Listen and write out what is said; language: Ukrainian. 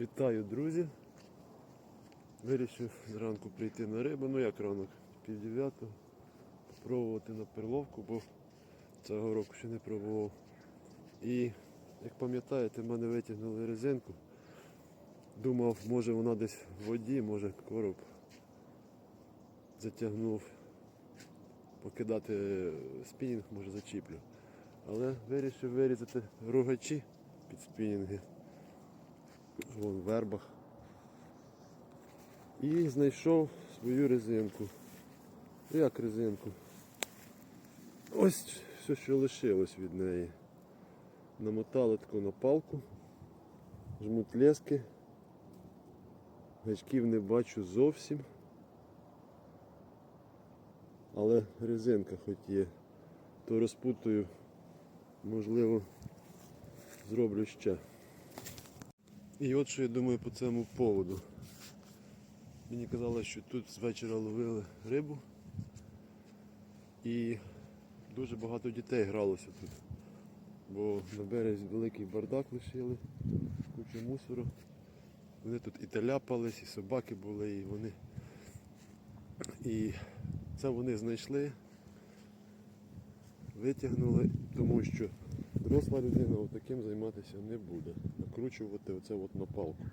Вітаю, друзі. Вирішив зранку прийти на рибу, ну як ранок, пів дев'ятого, спробувати на перловку, бо цього року ще не пробував. І як пам'ятаєте, в мене витягнули резинку. Думав, може вона десь в воді, може короб затягнув покидати спінінг, може зачіплю. Але вирішив вирізати рогачі під спінінги. Вон в вербах. І знайшов свою резинку. Як резинку? Ось все, що лишилось від неї. Намотали таку на палку, жмут лески. Гачків не бачу зовсім. Але резинка хоч є. То розпутую, можливо, зроблю ще. І от що я думаю по цьому поводу. Мені казали, що тут з вечора ловили рибу і дуже багато дітей гралося тут. Бо на березі великий бардак лишили, кучу мусору. Вони тут і теляпались, і собаки були, і вони. І це вони знайшли, витягнули, тому що доросла людина таким займатися не буде. Накручувати оце от на палку.